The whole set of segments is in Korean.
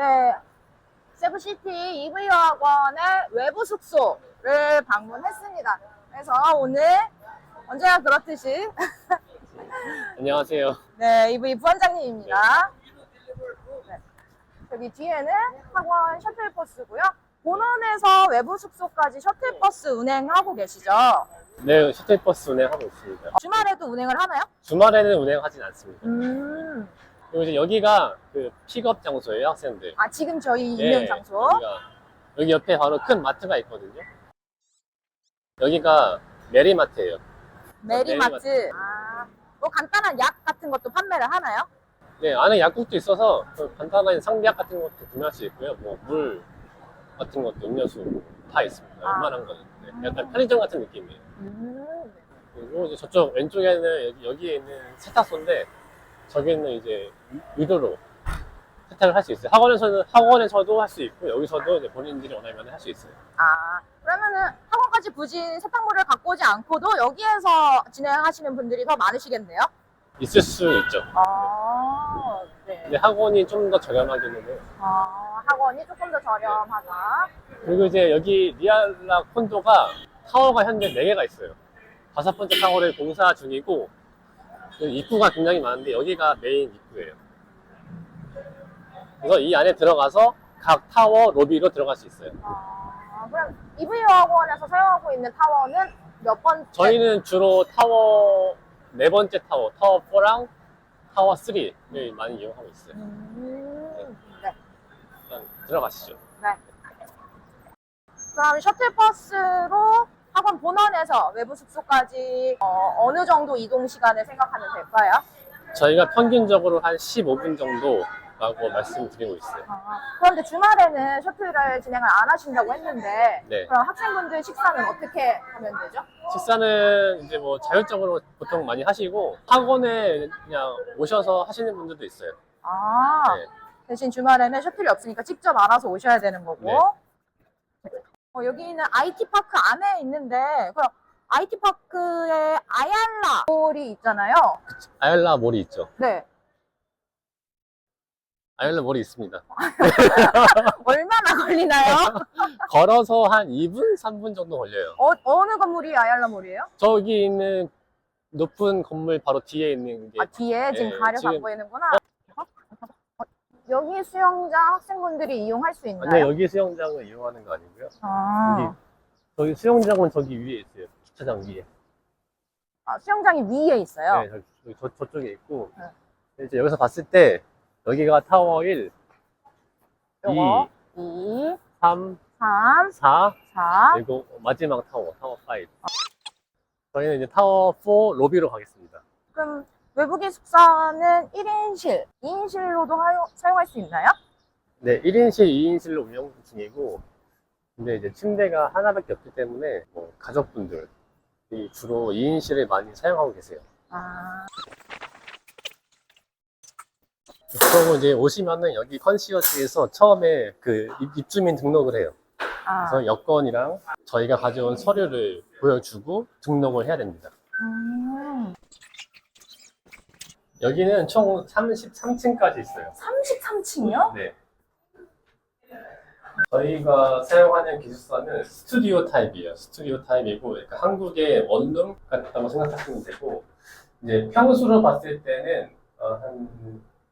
네, 세부시티 EV학원의 외부 숙소를 방문했습니다. 그래서 오늘 언제나 그렇듯이 안녕하세요. 네, EV 부원장님입니다. 네. 여기 뒤에는 학원 셔틀버스고요. 본원에서 외부 숙소까지 셔틀버스 운행하고 계시죠? 네, 셔틀버스 운행하고 있습니다. 주말에도 운행을 하나요? 주말에는 운행하진 않습니다. 음. 그리고 이제 여기가 그 픽업 장소예요, 학생들. 아, 지금 저희 네, 있는 장소? 여기가, 여기 옆에 바로 큰 마트가 있거든요. 여기가 메리마트예요. 메리마트. 메리마트. 아, 뭐 간단한 약 같은 것도 판매를 하나요? 네, 안에 약국도 있어서 그 간단한 상비약 같은 것도 구매할 수 있고요. 뭐 물 같은 것도 음료수 다 있습니다. 아. 웬만한 거는. 네, 약간 편의점 같은 느낌이에요. 음. 그리고 이제 저쪽 왼쪽에는 여기, 여기에 있는 세탁소인데 저기는 이제 유도로 세탁을 할 수 있어요. 학원에서는 학원에서도 할 수 있고 여기서도 이제 본인들이 원하면 할 수 있어요. 아, 그러면은 학원까지 굳이 세탁물을 갖고 오지 않고도 여기에서 진행하시는 분들이 더 많으시겠네요? 있을 수 있죠. 아, 네. 근데 학원이 좀 더 저렴하기는 해요. 아, 학원이 조금 더 저렴하다. 그리고 이제 여기 리알라 콘도가 타워가 현재 4개가 있어요. 다섯 번째 타워를 공사 중이고 그 입구가 굉장히 많은데 여기가 메인 입구예요. 그래서 이 안에 들어가서 각 타워 로비로 들어갈 수 있어요. 아, 그럼 EV 학원에서 사용하고 있는 타워는 몇 번째? 저희는 주로 타워 네 번째 타워, 타워 4랑 타워 3를 많이 이용하고 있어요. 음, 네. 일단 들어가시죠. 네. 그럼 셔틀버스로 학원 본원에서 외부 숙소까지 어, 느 정도 이동 시간을 생각하면 될까요? 저희가 평균적으로 한 15분 정도라고 말씀드리고 있어요. 아, 그런데 주말에는 셔틀을 진행을 안 하신다고 했는데 네. 그럼 학생분들 식사는 어떻게 하면 되죠? 식사는 이제 뭐 자율적으로 보통 많이 하시고 학원에 그냥 오셔서 하시는 분들도 있어요. 아, 네. 대신 주말에는 셔틀이 없으니까 직접 알아서 오셔야 되는 거고. 네. 어, 여기는 IT 파크 안에 있는데 그럼 IT 파크에 아얄라 몰이 있잖아요. 아열라 몰이 있죠. 네. 아열라 몰이 있습니다. 얼마나 걸리나요? 걸어서 한 2분, 3분 정도 걸려요. 어, 어느 건물이 아얄라 몰이에요? 저기 있는 높은 건물 바로 뒤에 있는 게 아, 뒤에 지금 네, 가려서 안 지금- 보이는구나. 어? 여기 수영장 학생분들이 이용할 수 있나요? 아니요 여기 수영장을 이용하는 거 아니고요. 아, 여기 저기 수영장은 저기 위에 있어요. 주차장 위에. 아, 수영장이 위에 있어요. 네, 저기, 저, 저쪽에 있고 네. 이제 여기서 봤을 때 여기가 타워 1, 요거. 2, 2, 3, 3, 4, 4. 그리고 마지막 타워, 타워 5. 저희는 이제 타워 4 로비로 가겠습니다. 그럼 외국인 숙사는 1인실, 2인실로도 사용할 수 있나요? 네, 1인실, 2인실로 운영 중이고, 근데 이제 침대가 하나밖에 없기 때문에, 뭐, 가족분들이 주로 2인실을 많이 사용하고 계세요. 아, 그리고 이제 오시면은 여기 컨시어지에서 처음에 그 입- 입주민 등록을 해요. 아. 그래서 여권이랑 저희가 가져온 서류를 보여주고 등록을 해야 됩니다. 음, 여기는 총 33층까지 있어요. 33층이요? 네. 저희가 사용하는 기숙사는 스튜디오 타입이에요. 스튜디오 타입이고, 그러니까 한국의 원룸 같다고 생각하시면 되고, 이제 평수로 봤을 때는 어, 한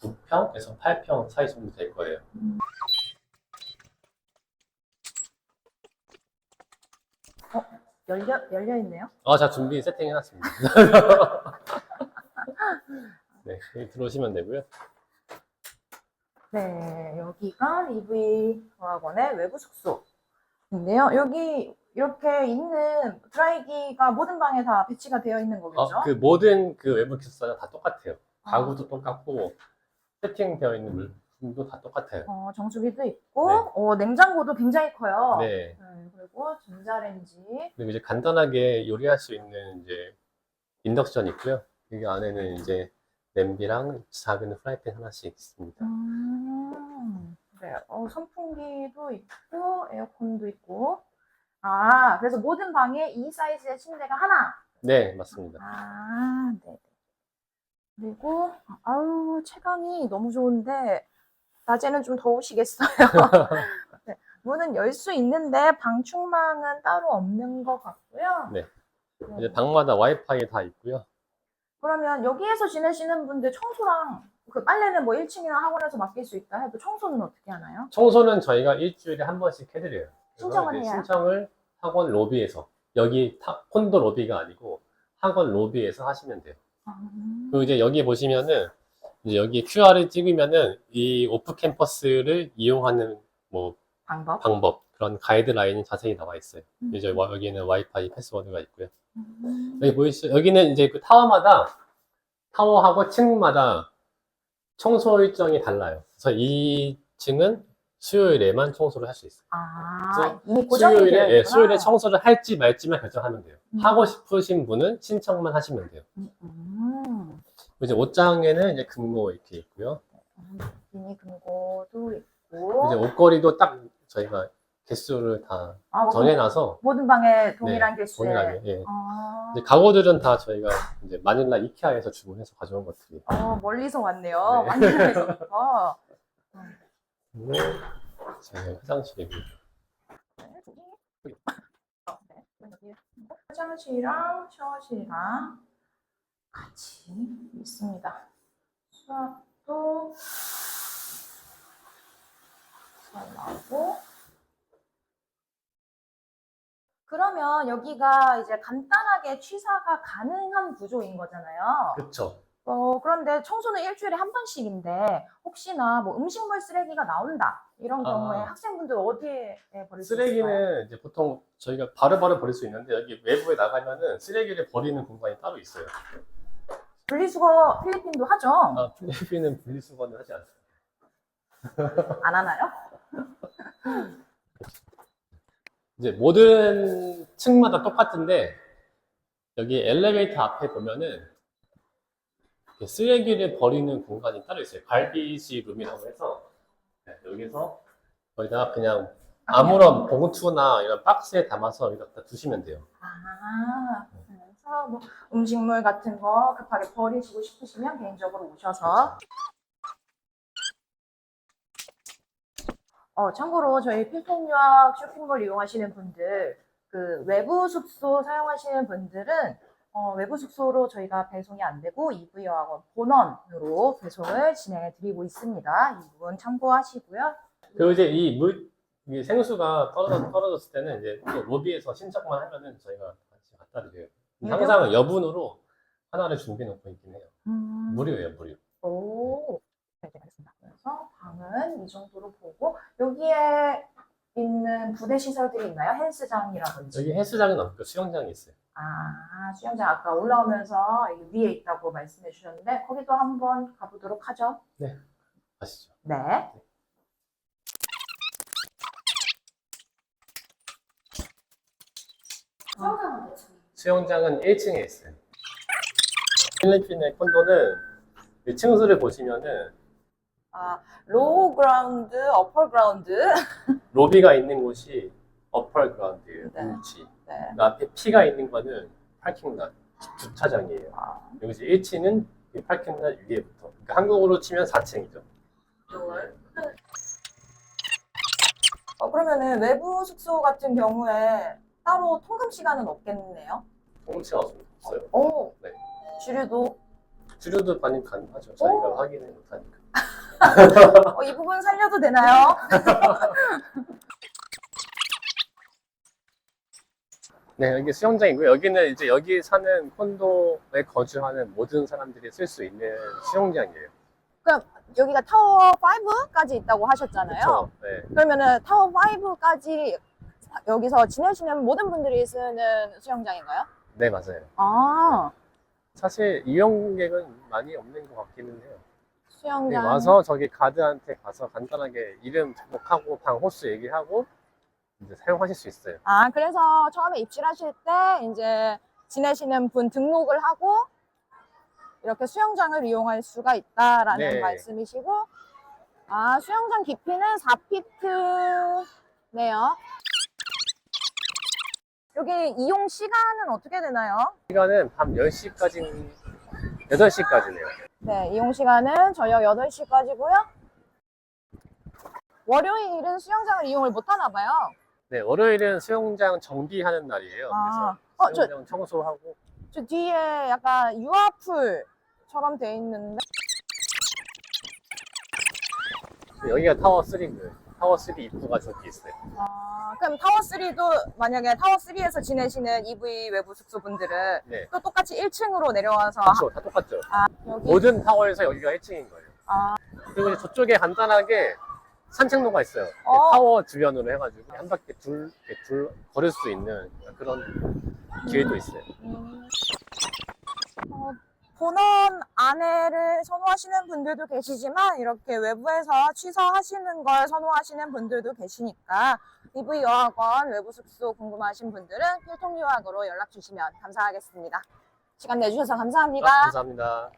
9평에서 8평 사이 정도 될 거예요. 열려, 열려 있네요. 아, 자 준비 세팅해놨습니다. 네, 여기 들어오시면 되고요. 네, 여기가 EV 학원의 외부 숙소인데요. 여기 이렇게 있는 드라이기가 모든 방에 다 배치가 되어 있는 거겠죠? 어, 그 모든 그 외부 기숙사는 다 똑같아요. 가구도 똑같고 세팅되어 있는 물품도 다 똑같아요. 어, 정수기도 있고, 네. 어, 냉장고도 굉장히 커요. 네. 네, 그리고 전자레인지. 그리고 이제 간단하게 요리할 수 있는 이제 인덕션 있고요. 여기 안에는 이제 냄비랑 작은 프라이팬 하나씩 있습니다. 음, 네, 어, 선풍기도 있고, 에어컨도 있고. 아, 그래서 모든 방에 이 사이즈의 침대가 하나. 네, 맞습니다. 아, 네. 그리고, 아우, 채광이 너무 좋은데, 낮에는 좀 더우시겠어요. 네, 문은 열 수 있는데 방충망은 따로 없는 것 같고요. 네. 네. 이제 방마다 와이파이 다 있고요. 그러면 여기에서 지내시는 분들 청소랑 그 빨래는 뭐 1층이나 학원에서 맡길 수 있다 해도 청소는 어떻게 하나요? 청소는 저희가 일주일에 한 번씩 해드려요. 그래서 신청을 이제 해요? 신청을 학원 로비에서 여기 타- 콘도 로비가 아니고 학원 로비에서 하시면 돼요. 음. 그리고 이제 여기 보시면은 이제 여기 QR을 찍으면은 이 오프 캠퍼스를 이용하는 뭐 방법? 방법 그런 가이드라인이 자세히 나와 있어요. 음. 이제 와- 여기는 와이파이 패스워드가 있고요. 음. 여기 보이시죠? 여기는 이제 그 타워마다 타워하고 층마다 청소 일정이 달라요. 그래서 이 층은 수요일에만 청소를 할 수 있어요. 아, 수요일에 예. 수요일에 청소를 할지 말지만 결정하면 돼요. 음. 하고 싶으신 분은 신청만 하시면 돼요. 음. 이제 옷장에는 이제 금고 이렇게 있고요. 미니 금고도 있고. 이제 옷걸이도 딱 저희가 개수를 다 아, 뭐 정해놔서 모든 방에 동일한 개수에. 동일하게. 예. 아, 이제 가구들은 다 저희가 이제 마닐라 이케아에서 주문해서 가져온 것들이. 어, 멀리서 왔네요. 네. 완전히서. 그리고 저희 화장실이고. 화장실이랑 샤워실이랑 같이 있습니다. 수압도 잘 나오고. 그러면 여기가 이제 간단하게 취사가 가능한 구조인 거잖아요. 그렇죠. 어, 그런데 청소는 일주일에 한 번씩인데 혹시나 뭐 음식물 쓰레기가 나온다 이런 아. 경우에 학생분들 어디에 버릴 수 있을까요? 쓰레기는 이제 보통 저희가 바로바로 버릴 수 있는데 여기 외부에 나가면은 쓰레기를 버리는 공간이 따로 있어요. 분리수거 필리핀도 하죠? 아, 필리핀은 분리수거는 하지 않습니다. 안 하나요? 이제 모든 층마다 똑같은데 여기 엘리베이터 앞에 보면은 쓰레기를 버리는 공간이 따로 있어요. 갈비지 룸이라고 해서 네, 여기서 거기다 그냥 아무런 봉투나 이런 박스에 담아서 여기다 두시면 돼요. 아, 그래서 뭐 음식물 같은 거 급하게 버리시고 싶으시면 개인적으로 오셔서 어, 참고로 저희 필통 유학 쇼핑몰 이용하시는 분들, 그 외부 숙소 사용하시는 분들은 어, 외부 숙소로 저희가 배송이 안 되고 EV 여학원 본원으로 배송을 진행해 드리고 있습니다. 이 부분 참고하시고요. 그리고 이제 이 물, 이 생수가 떨어져, 떨어졌을 때는 이제 또 로비에서 신청만 하면은 저희가 같이 갖다 드려요. 무료? 항상 여분으로 하나를 준비해 놓고 있긴 해요. 음, 무료예요, 무료. 오, 네, 네, 알겠습니다. 그래서 방은 이 정도로 보고 여기에 있는 부대 시설들이 있나요? 헬스장이라든지. 여기 헬스장은 없고 수영장이 있어요. 아, 수영장 아까 올라오면서 여기 위에 있다고 말씀해 주셨는데 거기도 한번 가보도록 하죠. 아시죠? 네. 수영장은 몇 층이에요? 수영장은 1층에 있어요. 필리핀의 콘도는 이 층수를 보시면은 아, 로우 그라운드, 어퍼 그라운드. 로비가 있는 곳이 어펄 그라운드예요. 네. 위치. 네. 그 앞에 P가 있는 거는 파킹lot, 주차장이에요. 아, 여기서 1층은 이 파킹lot 위에부터. 그러니까 한국으로 치면 4층이죠. 어, 그러면은 외부 숙소 같은 경우에 따로 통금 시간은 없겠네요. 통치가 없어요. 오, 네. 주류도 주류도 반입 가능하죠. 저희가 확인을 못하니까. 어, 이 부분 살려도 되나요? 네, 여기 수영장이고요. 여기는 이제 여기 사는 콘도에 거주하는 모든 사람들이 쓸 수 있는 수영장이에요. 여기가 타워 5까지 있다고 하셨잖아요. 그렇죠. 네. 그러면은 타워 5까지 여기서 지내시는 모든 분들이 쓰는 수영장인가요? 네, 맞아요. 아, 사실 이용객은 많이 없는 것 같기는 해요. 수영장. 네, 와서 저기 가드한테 가서 간단하게 이름 등록하고 방 호수 얘기하고 이제 사용하실 수 있어요. 아, 그래서 처음에 입실하실 때 이제 지내시는 분 등록을 하고 이렇게 수영장을 이용할 수가 있다라는 네. 말씀이시고 아, 수영장 깊이는 4피트네요. 여기 이용 시간은 어떻게 되나요? 시간은 밤 10시까지, 8시까지네요. 네, 이용 시간은 저녁 8시까지고요. 월요일은 수영장을 이용을 못 하나 봐요. 네, 월요일은 수영장 정비하는 날이에요. 아, 그래서 어, 저- 수영장 청소하고 저 뒤에 약간 유아풀처럼 돼 있는데 여기가 타워 3인데 타워 3 입구가 저기 있어요. 아, 그럼 타워 3도 만약에 타워 3에서 지내시는 EV 외부 숙소 분들은 네, 또 똑같이 1층으로 내려와서 그렇죠. 다 똑같죠. 여기 모든 타워에서 여기가 1층인 거예요. 아, 그리고 이제 저쪽에 간단하게 산책로가 있어요. 어. 타워 주변으로 해가지고 한 바퀴 둘, 이렇게 둘 걸을 수 있는 그런 기회도 있어요. 음. 어, 본원 안에를 선호하시는 분들도 계시지만 이렇게 외부에서 취사하시는 걸 선호하시는 분들도 계시니까 EV 여학원 외부 숙소 궁금하신 분들은 필통 유학으로 연락 주시면 감사하겠습니다. 시간 내주셔서 감사합니다. 아, 감사합니다.